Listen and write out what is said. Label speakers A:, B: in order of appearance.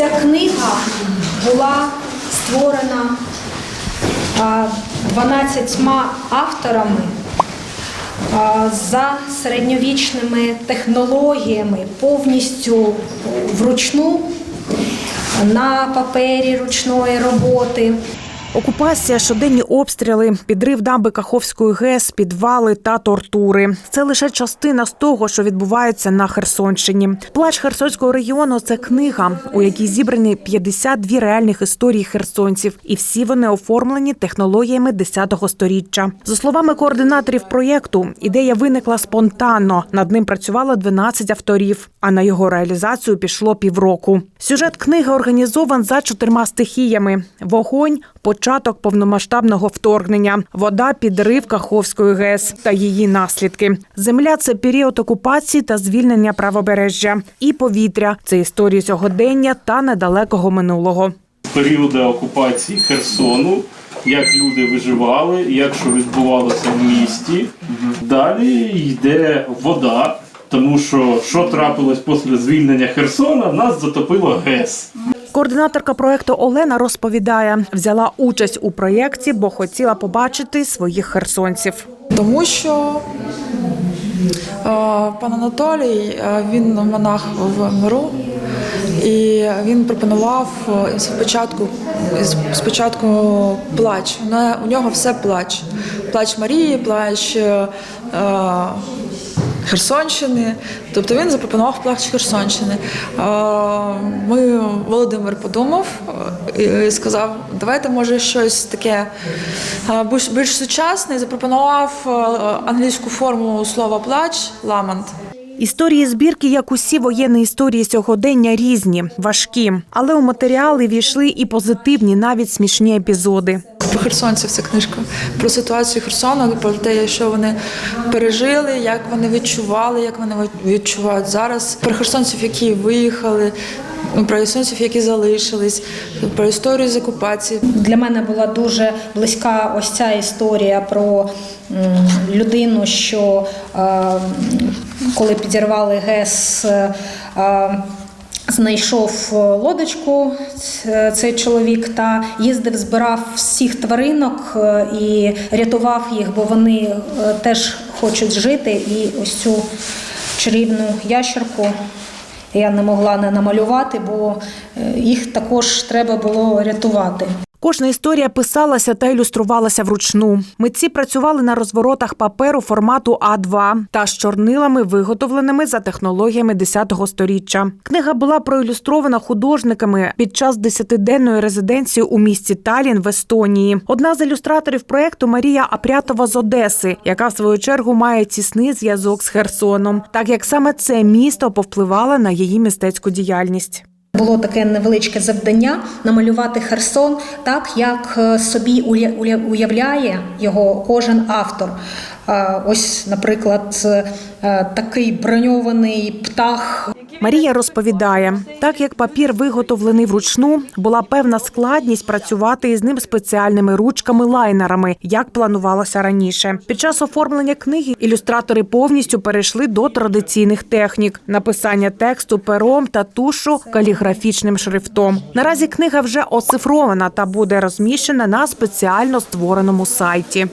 A: Ця книга була створена а, 12 авторами за середньовічними технологіями, повністю вручну на папері ручної роботи.
B: Окупація, щоденні обстріли, підрив дамби Каховської ГЕС, підвали та тортури. Це лише частина з того, що відбувається на Херсонщині. Плач Херсонського регіону це книга, у якій зібрані 52 реальних історії херсонців, і всі вони оформлені технологіями 10-го сторіччя. За словами координаторів проєкту, ідея виникла спонтанно. Над ним працювало 12 авторів, а на його реалізацію пішло півроку. Сюжет книги організован за чотирма стихіями: вогонь, початок повномасштабного вторгнення, вода, підрив Каховської ГЕС та її наслідки. Земля це період окупації та звільнення правобережжя, і повітря це історії сьогодення та недалекого минулого.
C: періоди окупації Херсону, як люди виживали, як що відбувалося в місті. Далі йде вода, тому що що трапилось після звільнення Херсона, нас затопило ГЕС.
B: Координаторка проекту Олена розповідає, взяла участь у проєкті, бо хотіла побачити своїх херсонців.
D: Тому що е, пан Анатолій, е, він монах в миру, і він пропонував е, спочатку, спочатку плач. У нього все плач. Плач Марії, плач Херсонщини. Тобто він запропонував плач Херсонщини. Ми, Володимир подумав е, і сказав, давайте може щось таке більш сучасне. І запропонував е, англійську форму слова плач ламант.
B: Історії збірки, як усі воєнні історії сьогодення, різні, важкі, але у матеріали війшли і позитивні, навіть смішні епізоди.
D: Про херсонців ця книжка про ситуацію Херсону, про те, що вони пережили, як вони відчували, як вони відчувають зараз. Про херсонців, які виїхали, ну, про херсонців, які залишились, про історію з окупації.
A: Для мене була дуже близька ось ця історія про людину, що е, коли підірвали ГЕС. Е, Знайшов лодочку цей чоловік та їздив, збирав всіх тваринок е, і рятував їх, бо вони е, теж хочуть жити. І ось цю чарівну ящерку я не могла не намалювати, бо е, їх також треба було рятувати.
B: Кожна історія писалася та ілюструвалася вручну. Митці працювали на розворотах паперу формату А2 та з чорнилами, виготовленими за технологіями 10-го сторіччя. Книга була проілюстрована художниками під час десятиденної резиденції у місті Талін в Естонії. Одна з ілюстраторів проекту Марія Апрятова з Одеси, яка в свою чергу має тісний зв'язок з Херсоном, так як саме це місто повпливало на її мистецьку діяльність.
A: Було таке невеличке завдання намалювати Херсон так, як е, собі уя- уя- уявляє його кожен автор. Ось, наприклад, е, такий броньований птах
B: Марія розповідає, так як папір виготовлений вручну, була певна складність працювати із ним спеціальними ручками-лайнерами, як планувалося раніше. Під час оформлення книги ілюстратори повністю перейшли до традиційних технік написання тексту пером та тушу каліграфічним шрифтом. Наразі книга вже оцифрована та буде розміщена на спеціально створеному сайті.